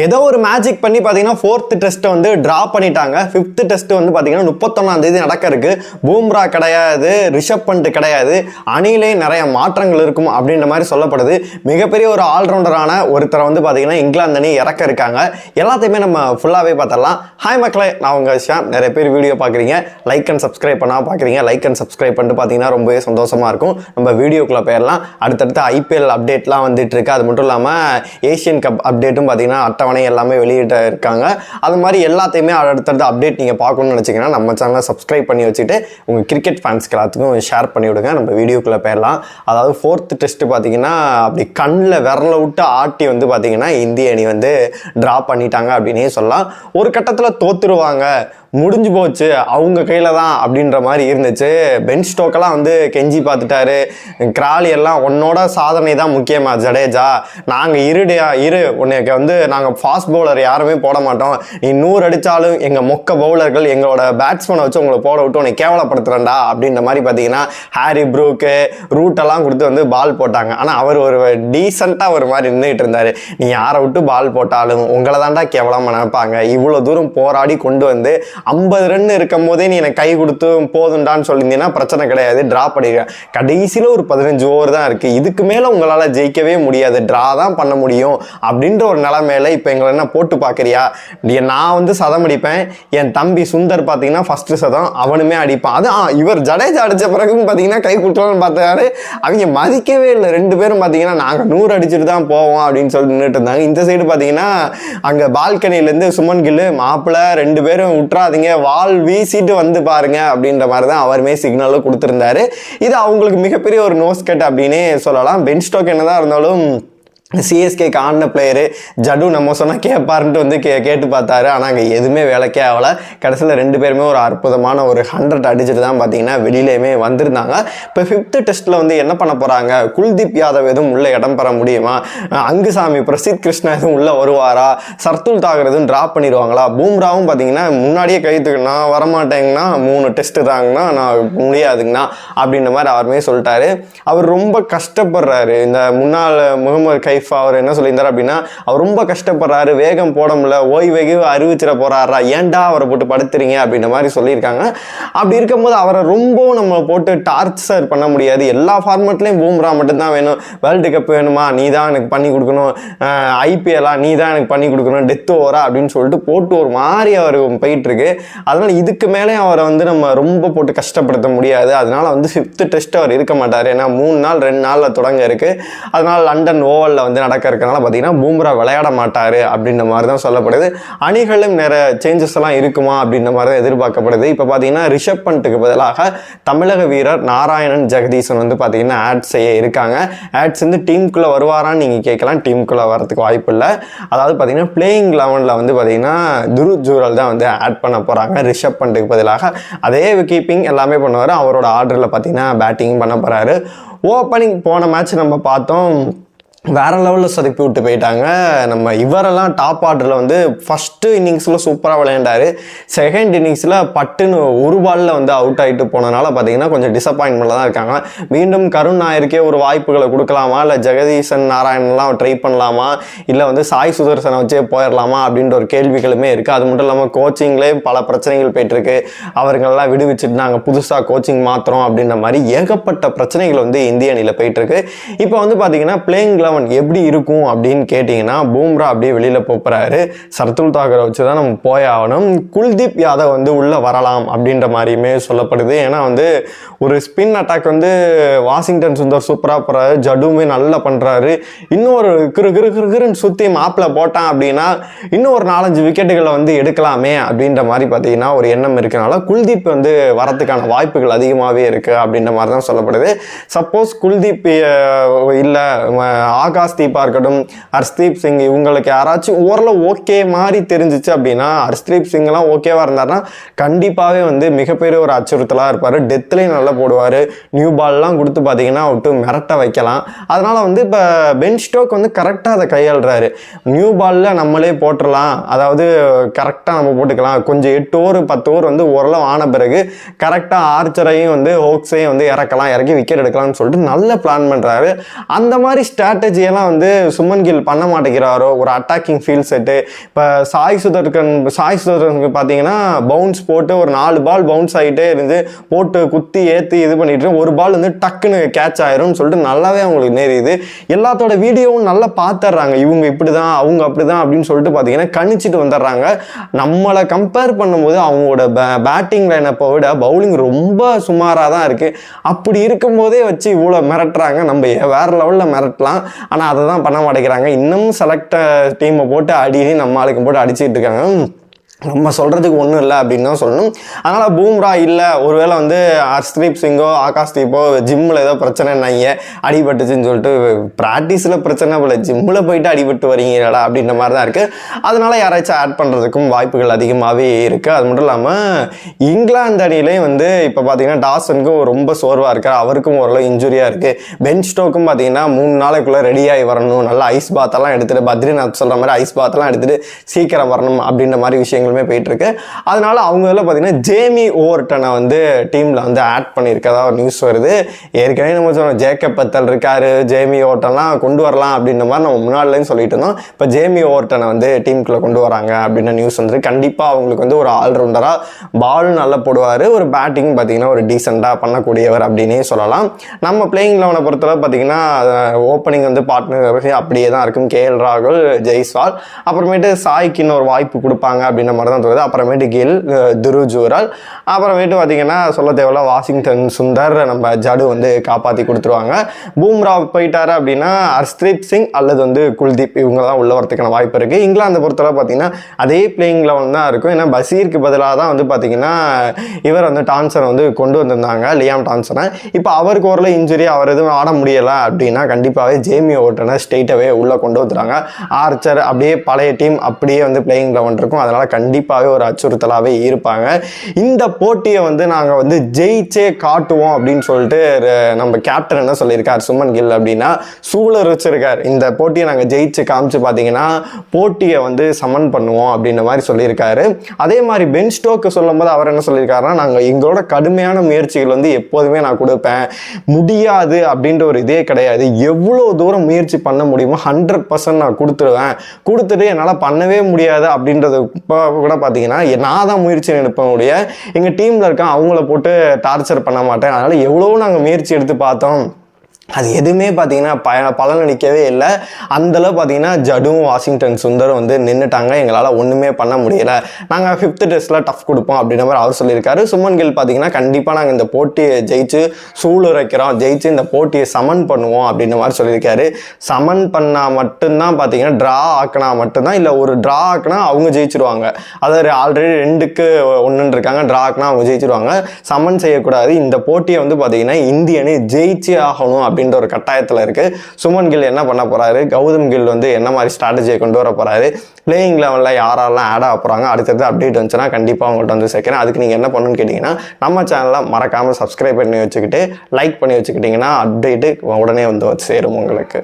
ஏதோ ஒரு மேஜிக் பண்ணி பார்த்தீங்கன்னா ஃபோர்த் டெஸ்ட்டை வந்து ட்ரா பண்ணிட்டாங்க. ஃபிஃப்த் டெஸ்ட் வந்து பார்த்தீங்கன்னா முப்பத்தொன்னாம் தேதி நடக்க இருக்கு பூம்ரா கிடையாது ரிஷப் பண்ட் கிடையாது. அணிலே நிறைய மாற்றங்கள் இருக்கும் அப்படின்ற மாதிரி சொல்லப்படுது. மிகப்பெரிய ஒரு ஆல்ரவுண்டரான ஒருத்தரை வந்து பார்த்தீங்கன்னா இங்கிலாந்து அணி இறக்க இருக்காங்க. எல்லாத்தையுமே நம்ம ஃபுல்லாகவே பார்த்துடலாம். ஹாய் மக்களே நான் உங்கள் விஷயம் நிறைய பேர் வீடியோ பார்க்குறீங்க. லைக் அண்ட் சப்ஸ்கிரைப் பண்ணால் பார்க்குறீங்க. லைக் அண்ட் சப்ஸ்கிரைப் பண்ணிட்டு பார்த்தீங்கன்னா ரொம்பவே சந்தோஷமாக இருக்கும். நம்ம வீடியோக்குள்ளே போயிடலாம். அடுத்தடுத்து ஐபிஎல் அப்டேட்லாம் வந்துட்டு இருக்கு. அது மட்டும் இல்லாமல் ஏஷியன் கப் அப்டேட்டும் பார்த்தீங்கன்னா அட்டவணை எல்லாமே வெளியிட்ட இருக்காங்க. அது மாதிரி எல்லாத்தையுமே அடுத்தடுத்த அப்டேட் நீங்கள் பார்க்கணும்னு நினச்சிங்கன்னா நம்ம சேனலை சப்ஸ்கிரைப் பண்ணி வச்சுட்டு உங்கள் கிரிக்கெட் ஃபேன்ஸ்க்கு எல்லாத்துக்கும் ஷேர் பண்ணி விடுங்க. நம்ம வீடியோக்குள்ளே போயிடலாம். அதாவது ஃபோர்த் டெஸ்ட்டு பார்த்தீங்கன்னா அப்படி கண்ணில் விரல விட்டு ஆட்டி வந்து பார்த்தீங்கன்னா இந்திய அணி வந்து ட்ரா பண்ணிட்டாங்க அப்படின்னே சொல்லலாம். ஒரு கட்டத்தில் தோத்துருவாங்க. முடிஞ்சு போச்சு. அவங்க கையில் தான் அப்படின்ற மாதிரி இருந்துச்சு. பென் ஸ்டோக்கெல்லாம் வந்து கெஞ்சி பார்த்துட்டாரு. கிராலி எல்லாம் உன்னோட சாதனை தான் முக்கியமா ஜடேஜா. நாங்கள் இருடியா இரு. உன்னைக்கு வந்து நாங்கள் ஃபாஸ்ட் பவுலர் யாருமே போட மாட்டோம். நீ நூறு அடித்தாலும் எங்கள் மொக்க பவுலர்கள் எங்களோட பேட்ஸ்மேனை வச்சு உங்களை போட விட்டு உன்னை கேவலப்படுத்துகிறேன்டா அப்படின்ற மாதிரி பார்த்தீங்கன்னா ஹாரி ப்ரூக்கு ரூட்டெல்லாம் கொடுத்து வந்து பால் போட்டாங்க. ஆனால் அவர் ஒரு டீசெண்டாக ஒரு மாதிரி நின்றுட்டு இருந்தார். நீ யாரை விட்டு பால் போட்டாலும் உங்களை தான்டா கேவலமாக நினைப்பாங்க. இவ்வளோ தூரம் போராடி கொண்டு வந்து ஐம்பது ரன் இருக்கும் போதே நீ எனக்கு கை கொடுத்து போதுண்டான்னு சொல்லியிருந்தீங்கன்னா பிரச்சனை கிடையாது ட்ரா பண்ணிடுவேன் கடைசியில் ஒரு பதினஞ்சு ஓவர் தான் இருக்குது இதுக்கு மேலே உங்களால் ஜெயிக்கவே முடியாது. ட்ரா தான் பண்ண முடியும் அப்படின்ற ஒரு நிலைமையில இப்போ எங்களை என்ன போட்டு பார்க்குறியா? நான் வந்து சதம் அடிப்பேன். என் தம்பி சுந்தர் பார்த்தீங்கன்னா ஃபஸ்ட்டு சதம் அவனுமே அடிப்பான். அது இவர் ஜடேஜா அடித்த பிறகு பார்த்தீங்கன்னா கை கொடுக்கலாம்னு பார்த்தாரு. அவங்க மதிக்கவே இல்லை. ரெண்டு பேரும் பார்த்தீங்கன்னா நாங்கள் நூறு அடிச்சுட்டு தான் போவோம் அப்படின்னு சொல்லி நின்றுட்டு இருந்தாங்க. இந்த சைடு பார்த்தீங்கன்னா அங்கே பால்கனிலேருந்து சுமன் கில்லு மாப்பிள்ளை ரெண்டு பேரும் விட்டுறாதீங்க வால் வீசிட்டு வந்து பாருங்க அப்படின்ற மாதிரி தான் அவருமே சிக்னலும் கொடுத்துருந்தாரு. இது அவங்களுக்கு மிகப்பெரிய ஒரு நோஸ் கட் அப்படின்னே சொல்லலாம். பென் ஸ்டோக் என்னதான் இருந்தாலும் சிஎஸ்கேக்கு ஆடின பிளேயரு ஜடு நம்ம சொன்னால் கேட்பாருன்ட்டு வந்து கே கேட்டு பார்த்தாரு. ஆனால் அங்கே எதுவுமே வேலைக்கே ஆகலை. கடைசியில் ரெண்டு பேருமே ஒரு அற்புதமான ஒரு ஹண்ட்ரட் அடிச்சுட்டு தான் பார்த்தீங்கன்னா வெளியிலேயுமே வந்திருந்தாங்க. இப்போ ஃபிஃப்த்து டெஸ்ட்டில் வந்து என்ன பண்ண போகிறாங்க குல்தீப் யாதவ் எதுவும் உள்ளே இடம் பெற முடியுமா? அங்குசாமி பிரசித் கிருஷ்ணா எதுவும் உள்ளே வருவாரா? சர்துல் தாகர் எதுவும் ட்ராப் பண்ணிடுவாங்களா? பூம்ராவும் பார்த்தீங்கன்னா முன்னாடியே கைத்துக்கு நான் வரமாட்டேங்கன்னா மூணு டெஸ்ட்டு தாங்கன்னா நான் முடியாதுங்கண்ணா அப்படின்ற மாதிரி அவருமே சொல்லிட்டாரு. அவர் ரொம்ப கஷ்டப்படுறாரு. இந்த முன்னாள் முகமது லைஃப் அவர் என்ன சொல்லியிருந்தார் அப்படின்னா அவர் ரொம்ப கஷ்டப்படுறாரு வேகம் போட முடியல ஓய்வெகு அறிவிச்சிட போறாரா ஏன்டா அவரை போட்டு படுத்துறீங்க அப்படின்ற மாதிரி சொல்லியிருக்காங்க. அப்படி இருக்கும்போது அவரை ரொம்ப நம்ம போட்டு டார்ச்சர் பண்ண முடியாது. எல்லா ஃபார்மேட்லேயும் பூம்ரா மட்டும்தான் வேணும். வேர்ல்டு கப் வேணுமா? நீ தான் எனக்கு பண்ணி கொடுக்கணும். ஐபிஎல்லா நீ தான் எனக்கு பண்ணி கொடுக்கணும். டெத் ஓவரா அப்படின்னு சொல்லிட்டு போட்டு ஒரு மாதிரி அவர் போயிட்டு இருக்கு அதனால இதுக்கு மேலே அவரை வந்து நம்ம ரொம்ப போட்டு கஷ்டப்படுத்த முடியாது. அதனால வந்து ஃபிஃப்த் டெஸ்ட் அவர் இருக்க மாட்டார். ஏன்னா மூணு நாள் ரெண்டு நாளில் தொடங்க இருக்கு. அதனால லண்டன் ஓவலில் வந்து நடக்க இருக்கனால பார்த்தீங்கன்னா பூம்ரா விளையாட மாட்டார் அப்படின்ற மாதிரி தான் சொல்லப்படுது. அணிகளும் நிறைய சேஞ்சஸ் எல்லாம் இருக்குமா அப்படின்ற மாதிரி தான் எதிர்பார்க்கப்படுது. இப்போ பார்த்தீங்கன்னா ரிஷப் பண்ட்டுக்கு பதிலாக தமிழக வீரர் நாராயணன் ஜெகதீசன் வந்து பார்த்தீங்கன்னா ஆட் செய்ய இருக்காங்க. ஆட்ஸ் வந்து டீமுக்குள்ளே வருவாரான்னு நீங்கள் கேட்கலாம். டீமுக்குள்ளே வரதுக்கு வாய்ப்பு இல்லை. அதாவது பார்த்தீங்கன்னா பிளேயிங் லெவனில் வந்து பார்த்தீங்கன்னா துரு ஜூரல் தான் வந்து ஆட் பண்ண போகிறாங்க ரிஷப் பண்ட்டுக்கு பதிலாக அதே கீப்பிங் எல்லாமே பண்ணுவார். அவரோட ஆர்டரில் பார்த்தீங்கன்னா பேட்டிங் பண்ண போகிறாரு ஓப்பனிங் போன மேட்ச் நம்ம பார்த்தோம். வேற லெவலில் சொதப்பி விட்டு போயிட்டாங்க. நம்ம இவரெல்லாம் டாப் ஆர்டரில் வந்து ஃபஸ்ட்டு இன்னிங்ஸில் சூப்பராக விளையாண்டாரு. செகண்ட் இன்னிங்ஸில் பட்டுன்னு ஒரு பாலில் வந்து அவுட் ஆகிட்டு போனனால பார்த்தீங்கன்னா கொஞ்சம் டிசப்பாயின்மெண்ட்டில் தான் இருக்காங்க. மீண்டும் கருண் நாயருக்கே ஒரு வாய்ப்புகளை கொடுக்கலாமா? இல்லை ஜெகதீசன் நாராயணன்லாம் ட்ரை பண்ணலாமா? இல்லை வந்து சாய் சுதர்சனை வச்சே போயிடலாமா அப்படின்ற ஒரு கேள்விகளுமே இருக்குது அது மட்டும் இல்லாமல் கோச்சிங்லேயும் பல பிரச்சனைகள் போயிட்டுருக்கு அவர்களெல்லாம் விடுவிச்சுட்டு நாங்கள் புதுசாக கோச்சிங் மாற்றுறோம் அப்படின்ற மாதிரி ஏகப்பட்ட பிரச்சனைகள் வந்து இந்திய அணியில் போயிட்டுருக்கு இப்போ வந்து பார்த்தீங்கன்னா பிளேயிங்கில் லெவன் எப்படி இருக்கும் அப்படின்னு கேட்டிங்கன்னா பூம்ரா அப்படியே வெளியில் போகிறாரு சர்துல் தாக்கரை வச்சு தான் நம்ம போய் ஆகணும். குல்தீப் யாதவ் வந்து உள்ளே வரலாம் அப்படின்ற மாதிரியுமே சொல்லப்படுது. ஏன்னா வந்து ஒரு ஸ்பின் அட்டாக் வந்து வாஷிங்டன் சுந்தர் சூப்பராக போகிறாரு ஜடுமே நல்லா பண்ணுறாரு இன்னொரு கிரு கிரு கிரு கிருன்னு சுற்றி மாப்பில் போட்டான் அப்படின்னா இன்னும் ஒரு நாலஞ்சு விக்கெட்டுகளை வந்து எடுக்கலாமே அப்படின்ற மாதிரி பார்த்தீங்கன்னா ஒரு எண்ணம் இருக்கனால குல்தீப் வந்து வரத்துக்கான வாய்ப்புகள் அதிகமாகவே இருக்குது அப்படின்ற மாதிரி தான் சொல்லப்படுது. சப்போஸ் குல்தீப் இல்லை ஆகாஷ்தீப்பாக இருக்கட்டும் ஹர்ஷ்தீப் சிங் இவங்களுக்கு யாராச்சும் ஓரளவு ஓகே மாதிரி தெரிஞ்சிச்சு அப்படின்னா ஹர்ஷ்தீப் சிங்லாம் ஓகேவாக இருந்தாருன்னா கண்டிப்பாகவே வந்து மிகப்பெரிய ஒரு அச்சுறுத்தலாக இருப்பார். டெத்லேயும் நல்லா போடுவார். நியூ பால்லாம் கொடுத்து பார்த்தீங்கன்னா விட்டு மிரட்ட வைக்கலாம். அதனால் வந்து இப்போ பென் ஸ்டோக் வந்து கரெக்டாக அதை கையாளுறாரு. நியூ பாலில் நம்மளே போட்டுடலாம் அதாவது கரெக்டாக நம்ம போட்டுக்கலாம். கொஞ்சம் எட்டு ஓவர் பத்து ஓவர் வந்து ஓரளவு ஆன பிறகு கரெக்டாக ஆர்ச்சரையும் வந்து ஹோக்ஸையும் வந்து இறக்கலாம். இறக்கி விக்கெட் எடுக்கலாம்னு சொல்லிட்டு நல்ல பிளான் பண்ணுறாரு அந்த மாதிரி ஸ்ட்ராட்டஜி ஸ்ட்ராட்டஜியெல்லாம் வந்து சுமன் கில் பண்ண மாட்டேங்கிறாரோ? ஒரு அட்டாக்கிங் ஃபீல் செட்டு இப்போ சாய் சுதர்கன் சாய் சுதர்கனுக்கு பார்த்தீங்கன்னா பவுன்ஸ் போட்டு ஒரு நாலு பால் பவுன்ஸ் ஆகிட்டே இருந்து போட்டு குத்தி ஏற்றி இது பண்ணிட்டு ஒரு பால் வந்து டக்குன்னு கேட்ச் ஆயிரும்னு சொல்லிட்டு நல்லாவே அவங்களுக்கு நேரியுது. எல்லாத்தோட வீடியோவும் நல்லா பார்த்துட்றாங்க இவங்க இப்படி தான் அவங்க அப்படி தான் அப்படின்னு சொல்லிட்டு பார்த்தீங்கன்னா கணிச்சிட்டு வந்துடுறாங்க நம்மளை கம்பேர் பண்ணும்போது அவங்களோட பேட்டிங் லைனப்பை விட பவுலிங் ரொம்ப சுமாராக தான் இருக்குது அப்படி இருக்கும்போதே வச்சு இவ்வளோ மிரட்டுறாங்க. நம்ம வேறு வேற லெவலில் மிரட்டலாம். ஆனால் அதை தான் பண்ண மாட்டேங்கிறாங்க. இன்னும் செலக்ட் டீமை போட்டு அடி நம்ம ஆளுக்கும் போட்டு அடிச்சுட்டு இருக்காங்க. நம்ம சொல்கிறதுக்கு ஒன்றும் இல்லை அப்படின்னு தான் சொல்லணும். அதனால் பூம்ரா இல்லை ஒருவேளை வந்து ஹர்ஷ்தீப் சிங்கோ ஆகாஷ் தீப்போ ஜிம்மில் ஏதோ பிரச்சனைன்னாங்க அடிபட்டுச்சுன்னு சொல்லிட்டு ப்ராக்டிஸில் பிரச்சனை போல் ஜிம்மில் போயிட்டு அடிபட்டு வரீங்களா அப்படின்ற மாதிரி தான் இருக்குது அதனால் யாராச்சும் ஆட் பண்ணுறதுக்கும் வாய்ப்புகள் அதிகமாகவே இருக்குது அது மட்டும் இல்லாமல் இங்கிலாந்து அணியிலையும் வந்து இப்போ பார்த்தீங்கன்னா டாசனுக்கும் ரொம்ப சோர்வாக இருக்கார். அவருக்கும் ஓரளவு இன்ஜுரியாக இருக்குது பெஞ்ச் ஸ்டோக்கும் பார்த்தீங்கன்னா மூணு நாளைக்குள்ளே ரெடியாகி வரணும். நல்லா ஐஸ் பாத்தெல்லாம் எடுத்துகிட்டு பத்ரிநாத் சொல்கிற மாதிரி ஐஸ் பாத்தெல்லாம் எடுத்துகிட்டு சீக்கிரம் வரணும் அப்படின்ற மாதிரி விஷயங்கள் போயிட்டு இருக்கு அதனால அவங்க இதில் பார்த்தீங்கன்னா ஜேமி ஓவர்டனை வந்து டீமில் வந்து ஆட் பண்ணியிருக்கதா ஒரு நியூஸ் வருது. ஏற்கனவே நம்ம சொன்னோம் ஜேக்கப் பத்தல் இருக்காரு ஜேமி ஓவர்டன்லாம் கொண்டு வரலாம் அப்படின்ற மாதிரி நம்ம முன்னாடிலேயும் சொல்லிட்டு இருந்தோம். இப்போ ஜேமி ஓவர்டனை வந்து டீமுக்குள்ளே கொண்டு வராங்க அப்படின்ற நியூஸ் வந்து கண்டிப்பாக அவங்களுக்கு வந்து ஒரு ஆல்ரவுண்டராக பாலும் நல்லா போடுவார். ஒரு பேட்டிங் பார்த்தீங்கன்னா ஒரு டீசெண்டாக பண்ணக்கூடியவர் அப்படின்னே சொல்லலாம். நம்ம பிளேயிங் லெவனை பொறுத்தளவு பார்த்தீங்கன்னா ஓப்பனிங் வந்து பார்ட்னர் அப்படியே தான் இருக்கும். கே எல் ராகுல் ஜெய்ஸ்வால் அப்புறமேட்டு சாய்க்கு இன்னொரு வாய்ப்பு கொடுப்பாங்க அப்படின்ற மாதிரி தான் தோணுது. அப்புறமேட்டு கில் துரு ஜூரால் அப்புறமேட்டு பார்த்தீங்கன்னா சொல்ல தேவையில்ல வாஷிங்டன் சுந்தர் நம்ம ஜடு வந்து காப்பாற்றி கொடுத்துருவாங்க. பூம்ரா போயிட்டார் அப்படின்னா ஹர்ஸ்தீப் சிங் அல்லது வந்து குல்தீப் இவங்க தான் உள்ள வரதுக்கான வாய்ப்பு இருக்குது இங்கிலாந்து பொறுத்தளவு பார்த்தீங்கன்னா அதே பிளேயிங் லெவல் தான் இருக்கும். ஏன்னா பசீருக்கு பதிலாக தான் வந்து பார்த்தீங்கன்னா இவர் வந்து டான்சரை வந்து கொண்டு வந்திருந்தாங்க லியாம் டான்சனை இப்போ அவருக்கு ஓரளவு இன்ஜுரி அவர் எதுவும் ஆட முடியலை அப்படின்னா கண்டிப்பாகவே ஜேமி ஓட்டனை ஸ்ட்ரெயிட்டாகவே உள்ளே கொண்டு வந்துடுறாங்க. ஆர்ச்சர் அப்படியே பழைய டீம் அப்படியே வந்து பிளேயிங் லெவன் இருக்கும். அதனால் கண்டிப்பாகவே ஒரு அச்சுறுத்தலாகவே இருப்பாங்க. இந்த போட்டியை வந்து நாங்கள் வந்து ஜெயிச்சே காட்டுவோம் அப்படின்னு சொல்லிட்டு நம்ம கேப்டன் என்ன சொல்லியிருக்கார் சுமன் கில் அப்படின்னா சூழல் வச்சிருக்கார். இந்த போட்டியை நாங்கள் ஜெயிச்சு காமிச்சு பார்த்தீங்கன்னா போட்டியை வந்து சமன் பண்ணுவோம் அப்படின்ற மாதிரி சொல்லியிருக்காரு. அதே மாதிரி பென் ஸ்டோக்கு சொல்லும் போது அவர் என்ன சொல்லியிருக்காருன்னா நாங்கள் எங்களோட கடுமையான முயற்சிகள் வந்து எப்போதுமே நான் கொடுப்பேன். முடியாது அப்படின்ற ஒரு இதே கிடையாது. எவ்வளோ தூரம் முயற்சி பண்ண முடியுமோ ஹண்ட்ரட் பர்சன்ட் நான் கொடுத்துருவேன். கொடுத்துட்டு என்னால் பண்ணவே முடியாது அப்படின்றது இப்போ கூட பார்த்தீங்கன்னா நான் தான் முயற்சி எடுப்ப எங்கள் டீமில் இருக்க அவங்கள போட்டு டார்ச்சர் பண்ண மாட்டேன். அதனால் எவ்வளோ நாங்கள் முயற்சி எடுத்து பார்த்தோம். அது எதுவுமே பார்த்தீங்கன்னா ப பலனளிக்கவே இல்லை. அந்தளவு பார்த்தீங்கன்னா ஜடும் வாஷிங்டன் சுந்தரும் வந்து நின்றுட்டாங்க எங்களால் ஒன்றுமே பண்ண முடியலை. நாங்கள் ஃபிஃப்த்து டெஸ்ட்டில் டஃப் கொடுப்போம் அப்படின்ற மாதிரி அவர் சொல்லியிருக்காரு. சுமன் கில் பார்த்தீங்கன்னா கண்டிப்பாக நாங்கள் இந்த போட்டியை ஜெயிச்சு சூளுரைக்கிறோம் ஜெயிச்சு இந்த போட்டியை சமன் பண்ணுவோம் அப்படின்ற மாதிரி சொல்லியிருக்காரு. சமன் பண்ணால் மட்டும்தான் பார்த்தீங்கன்னா ட்ரா ஆக்கினா மட்டும்தான் இல்லை ஒரு ட்ரா ஆக்கினா அவங்க ஜெயிச்சிருவாங்க. அதாவது ஆல்ரெடி ரெண்டுக்கு ஒன்றுன்னு இருக்காங்க. ட்ரா ஆக்கினா அவங்க ஜெயிச்சிருவாங்க. சமன் செய்யக்கூடாது. இந்த போட்டியை வந்து பார்த்தீங்கன்னா இந்திய அணி ஜெயிச்சே ஆகணும் அப்படின்னு அப்படின்ற ஒரு கட்டாயத்தில் இருக்குது சுமன் கில் என்ன பண்ண போகிறாரு கௌதம் கில் வந்து என்ன மாதிரி ஸ்ட்ராட்டஜியை கொண்டு வர போகிறாரு பிளேயிங் லெவலில் யாரெல்லாம் ஆட் ஆக போகிறாங்க அடுத்தது அப்டேட் வந்துச்சுன்னா கண்டிப்பாக உங்கள்கிட்ட வந்து சேர்க்குறேன். அதுக்கு நீங்கள் என்ன பண்ணணும்னு கேட்டிங்கன்னா நம்ம சேனலை மறக்காமல் சப்ஸ்கிரைப் பண்ணி வச்சுக்கிட்டு லைக் பண்ணி வச்சுக்கிட்டிங்கன்னா அப்டேட்டு உடனே வந்து சேரும் உங்களுக்கு.